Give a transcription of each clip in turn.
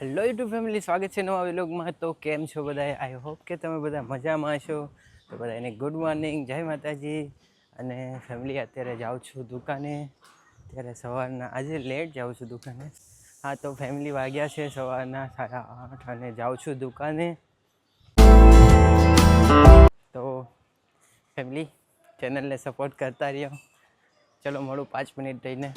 Hello YouTube family, સ્વાગત છે નવા વિલોગમાં. તો કેમ છો બધા આઈ હોપ કે તમે બધા મજામાં છો તો બધાને ગુડ મોર્નિંગ જય માતાજી. અને ફેમિલી અત્યારે જાઉં છું દુકાને. ત્યારે સવારના, આજે લેટ જાઉં છું દુકાને. હા, તો ફેમિલી વાગ્યા છે સવારના સાડા આઠ અને જાઉં છું દુકાને. તો ફેમિલી ચેનલને સપોર્ટ કરતા રહ્યો. ચલો, મળું પાંચ મિનિટ રહીને.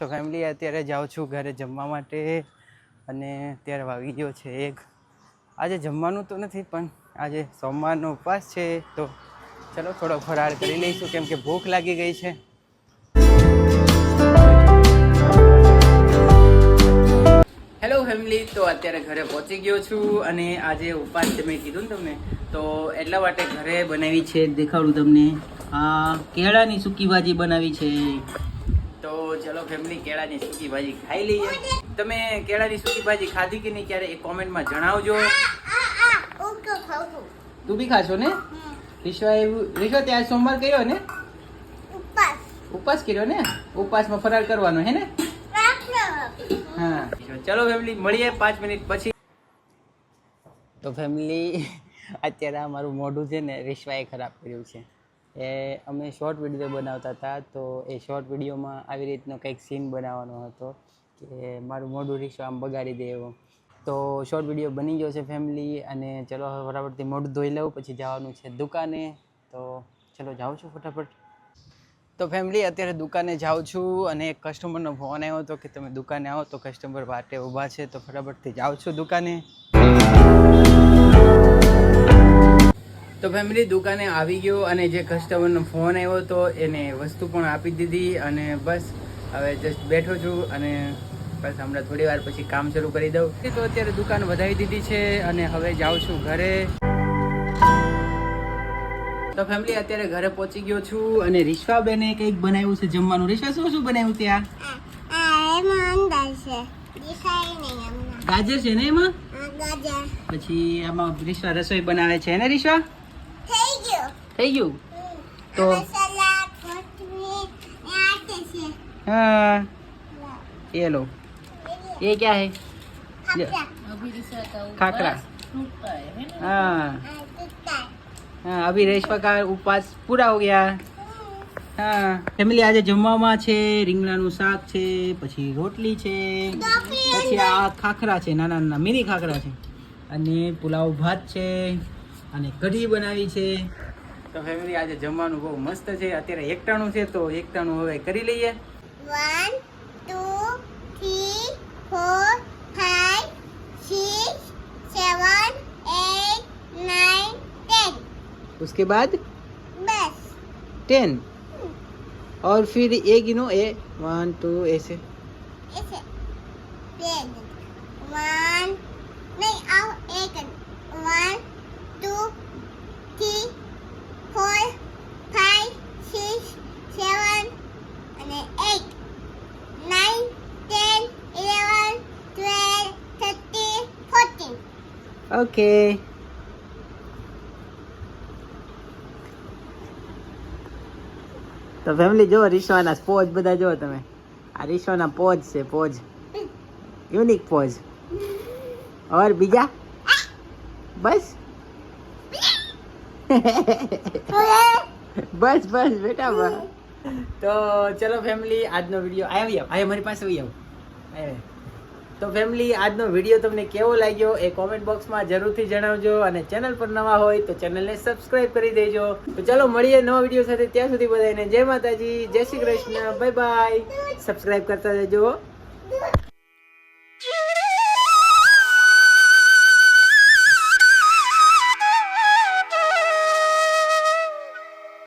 તો ફેમિલી અત્યારે જાઉં છું ઘરે જમવા માટે અને અત્યારે વાગી ગયો છે એક. આજે જમવાનું તો નથી, પણ આજે સોમવારનો ઉપવાસ છે, તો ચલો થોડો ફરાર કરી લઈશું, કેમ કે ભૂખ લાગી ગઈ છે. હેલો ફેમિલી તો અત્યારે ઘરે પહોંચી ગયો છું અને આજે ઉપવાસ તમે કીધું ને તમને, તો એટલા માટે ઘરે બનાવી છે, દેખાડું તમને. આ કેળાની સૂકી ભાજી બનાવી છે. તો ચલો ફેમિલી કેળાની સૂકી ભાજી ખાઈ લઈએ. તમે કેળાની સૂકી ભાજી ખાધી કે નહીં ક્યારે એ કોમેન્ટમાં જણાવજો. તું બી ખાશો ને? વિશ્વા એવું વિશ્વા ત્યાં સોમવાર કર્યો ને? ઉપવાસ. કર્યો ને? ઉપવાસમાં ફરાર કરવાનો હે ને? હા. ચલો ફેમિલી મળીએ પાંચ મિનિટ પછી. તો ફેમિલી અત્યારે આ મારું મોઢું છે ને રિશ્વાએ ખરાબ કર્યું છે. એ અમે શોર્ટ વીડિયો બનાવતા હતા, તો એ શોર્ટ વિડીયોમાં આવી રીતનો કંઈક સીન બનાવવાનો હતો કે મારું મોઢું રિક્ષો આમ બગાડી દે એવો. તો શોર્ટ વીડિયો બની ગયો છે ફેમિલી અને ચલો હવે ફટાફટથી મોઢું ધોઈ લઉં, પછી જવાનું છે દુકાને. તો ચલો જાઉં છું ફટાફટ. તો ફેમિલી અત્યારે દુકાને જાઉં છું અને એક કસ્ટમરનો ફોન આવ્યો હતો કે તમે દુકાને આવો, તો કસ્ટમર માટે ઊભા છે, તો ફટાફટથી જાઉં છું દુકાને. તો ફેમિલી દુકાને આવી ગયો અને જે કસ્ટમરનો ફોન આવ્યો હતો એને વસ્તુ પણ આપી દીધી અને બસ હવે જસ્ટ બેઠો છું અને બસ હમણાં થોડી વાર પછી કામ શરૂ કરી દઉં. તો અત્યારે દુકાન વધાવી દીધી છે અને હવે જાઉં છું ઘરે. તો ફેમિલી અત્યારે ઘરે પહોંચી ગયો છું અને રિશ્વાબેને કંઈક બનાવ્યું છે જમવાનું. રિશ્વા શું શું બનાવ્યું ત્યાં? ગાજર છે ને એમાં? પછી આમાં રિશ્વા રસોઈ બનાવે છે ને રિશ્વા? થઈ ગયું તો हाँ ये लो ये क्या है ले, खाकरा हाँ हाँ अभी रेशमा का उपवास पूरा हो गया હા ફેમિલી આજે જમવામાં છે રીંગણાનું શાક છે પછી રોટલી છે પછી આ ખાખરા છે નાના નાના મિની ખાખરા છે અને પુલાવ ભાત છે અને કઢી બનાવી છે તો ફેમિલી આજે જમવાનું બહુ મસ્ત છે. અત્યારે એકટાણું છે તો એકટાણું હવે કરી લઈએ. One two three four five six seven eight nine ten उसके बाद? બસ टेन और फिर ए गिनो ए वन टू ऐसे। ऐसे. ટેન વન નહીં આવ એક વન ટુ ઓકે તો ફેમિલી જો રીશવાના પોજ, બધા જો તમે. આ રીશવાના પોજ છે, પોજ. Unique pose. ઓર બીજા? બસ? બસ બસ, બેટા તો ચલો ફેમિલી આજનો વીડિયો આવી આવ મારી પાસે આવી આવ. તો ફેમિલી આજનો વીડિયો તમને કેવો લાગ્યો એ કોમેન્ટ બોક્સમાં જરૂરથી જણાવજો અને ચેનલ પર નવા હોય તો ચેનલને સબસ્ક્રાઇબ કરી દેજો. તો ચલો મળીએ નવા વીડિયો સાથે ત્યાં સુધી બધાને જય માતાજી, જય Shri Krishna bye bye subscribe કરતા જજો